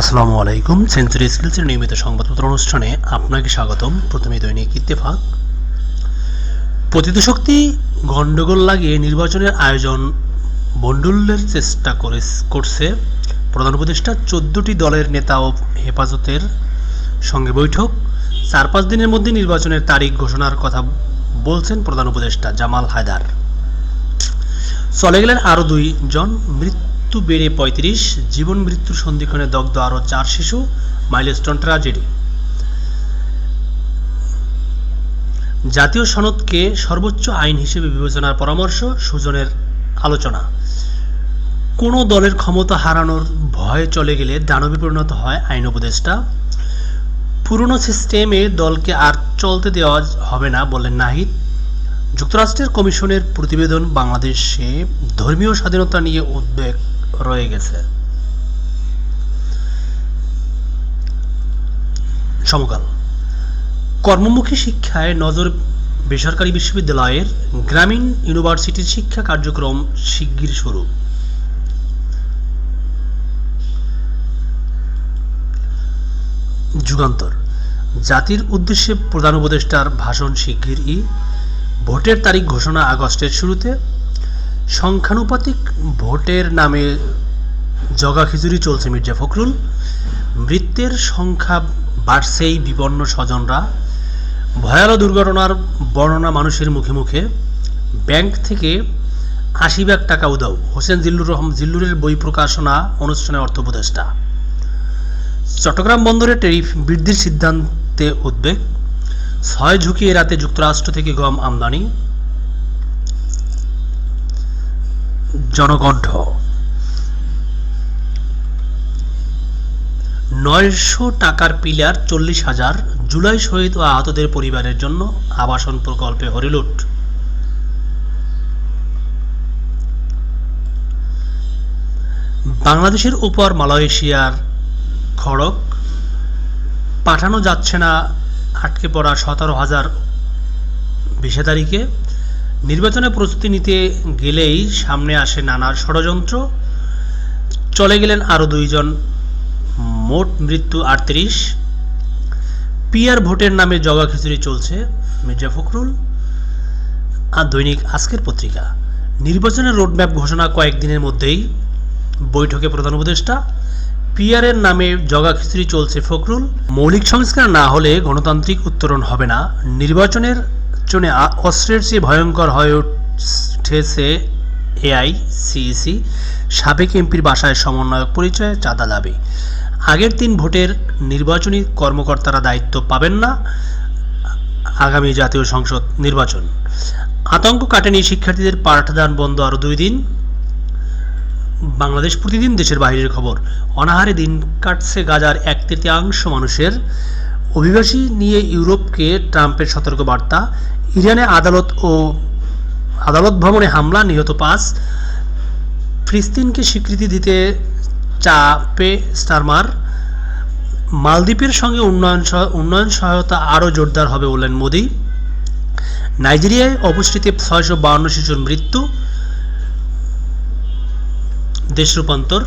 আসসালামু আলাইকুম। সেঞ্চুরি স্কিলসের নিয়মিত সংবাদপত্র অনুষ্ঠানে আপনাকে স্বাগতম। প্রথমে দৈনিক ইত্তেফাক। পতিত শক্তি গণ্ডগোল লাগিয়ে নির্বাচনের আয়োজন বন্ডুলের চেষ্টা করে করছে প্রধান উপদেষ্টা। চোদ্দটি দলের নেতা ও হেফাজতের সঙ্গে বৈঠক। চার পাঁচ দিনের মধ্যে নির্বাচনের তারিখ ঘোষণার কথা বলছেন প্রধান উপদেষ্টা জামাল হায়দার। চলে গেলেন আরও দুইজন। মৃত্যু বেড়ে পঁয়ত্রিশ, জীবন মৃত্যুর সন্ধিক্ষণে দগ্ধ আরও চার শিশু মাইলস্টোন ট্রাজেডি জাতীয় সনদকে সর্বোচ্চ আইন হিসেবে বিবেচনার পরামর্শ, সুজনের আলোচনা। কোনো দলের ক্ষমতা হারানোর ভয়ে চলে গেলে দানবে পরিণত হয় আইন উপদেষ্টা। পুরনো সিস্টেমে দলকে আর চলতে দেওয়া হবে না বললেন নাহিদ। যুক্তরাষ্ট্রের কমিশনের প্রতিবেদন বাংলাদেশে ধর্মীয় স্বাধীনতা নিয়ে উদ্বেগ। রয়ে গেছে। সমকাল। কর্মমুখী শিক্ষায় নজর বেসরকারি বিশ্ববিদ্যালয়ের গ্রামীণ ইউনিভার্সিটির শিক্ষা কার্যক্রম শিগগির শুরু। যুগান্তর। জাতির উদ্দেশ্যে প্রধান উপদেষ্টার ভাষণ শিগগিরই। ভোটের তারিখ ঘোষণা আগস্টের শুরুতে। সংখ্যানুপাতিক ভোটের নামে জগা খিচুড়ি চলছে মির্জা ফখরুল। মৃত্যের সংখ্যা বাড়ছেই বিপন্ন স্বজনরা। ভয়াল দুর্ঘটনার বর্ণনা মানুষের মুখে মুখে। ব্যাংক থেকে আশি লাখ টাকা উদাও হোসেন জিল্লুর রহমান জিল্লুরের বই প্রকাশনা অনুষ্ঠানে অর্থ উপদেষ্টা। চট্টগ্রাম বন্দরে ট্যারিফ বৃদ্ধির সিদ্ধান্তে উদ্বেগ। ছয় ঝুঁকিয়ে রাতে যুক্তরাষ্ট্র থেকে গম আমদানি। জনকণ্ঠ। নয়শো টাকার পিলার চল্লিশ হাজার জুলাই শহীদ ও আহতদের পরিবারের জন্য আবাসন প্রকল্পে হরিলুট। বাংলাদেশের উপর মালয়েশিয়ার খড়ক পাঠানো যাচ্ছে না, আটকে পড়া সতেরো হাজার বিষেধারীকে নির্বাচনে প্রস্তুতি নিতে গেলেই সামনে আসে নানার ষড়যন্ত্র। চলে গেলেন আরও দুইজন, মোট মৃত্যু আটত্রিশ। পিয়ার ভোটের নামে জগা খিচুড়ি চলছে মির্জা ফখরুল। আর দৈনিক আজকের পত্রিকা, নির্বাচনের রোডম্যাপ ঘোষণা কয়েকদিনের মধ্যেই। বৈঠকে প্রধান উপদেষ্টা পিয়ারের নামে জগা খিচুড়ি চলছে ফখরুল। মৌলিক সংস্কার না হলে গণতান্ত্রিক উত্তরণ হবে না। নির্বাচনের আ- অস্ত্রের চেয়ে ভয়ঙ্কর হয়ে উঠেছে এআই সিইসি সাবেক এমপির বাসায় সমন্বয়ক পরিচয়ে চাঁদা দাবি। আগের তিন ভোটের নির্বাচনী কর্মকর্তারা দায়িত্ব পাবেন না, আগামী জাতীয় সংসদ নির্বাচন। আতঙ্ক কাটেনি শিক্ষার্থীদের পাঠদান বন্ধ আরও দুই দিন। বাংলাদেশ প্রতিদিন দেশের বাইরের খবর, অনাহারে দিন কাটছে গাজার এক তৃতীয়াংশ মানুষের। অভিবাসী নিয়ে ইউরোপকে ট্রাম্পের সতর্কবার্তা ইরানে আদালত ও আদালত ভবনে হামলা, নিহত পাঁচ। ফিলিস্তিনকে স্বীকৃতি দিতে চাপে স্টারমার। মালদ্বীপের সঙ্গে উন্নয়ন উন্নয়ন সহায়তা আরও জোরদার হবে বললেন মোদি। নাইজেরিয়ায় অপুষ্টিতে ছয়শো বাউন্ন শিশুর মৃত্যু। দেশ রূপান্তর।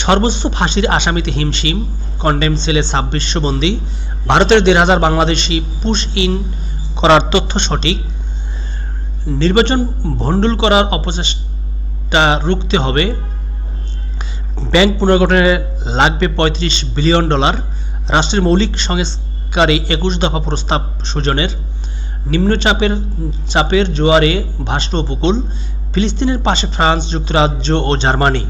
সর্বোচ্চ ফাঁসির আসামিতে হিমশিম। কন্ডেম সেলে ছাব্বিশশো বন্দি। ভারতের দেড় হাজার বাংলাদেশি পুশ ইন করার তথ্য সঠিক। নির্বাচন ভণ্ডুল করার অপচেষ্টা রুখতে হবে। ব্যাংক পুনর্গঠনে লাগবে পঁয়ত্রিশ বিলিয়ন ডলার। রাষ্ট্রের মৌলিক সংস্কারে একুশ দফা প্রস্তাব সুজনের। নিম্নচাপের চাপের জোয়ারে ভাসল উপকূল। ফিলিস্তিনের পাশে ফ্রান্স, যুক্তরাজ্য ও জার্মানি।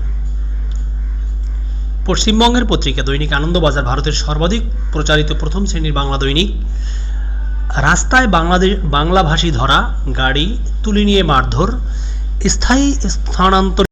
পশ্চিমবঙ্গের পত্রিকা দৈনিক আনন্দবাজার, ভারতের সর্বাধিক প্রচারিত প্রথম শ্রেণির বাংলা দৈনিক। রাস্তায় বাংলাদেশ বাংলাভাষী ধরা গাড়ি তুলে নিয়ে মারধর স্থায়ী স্থানান্তর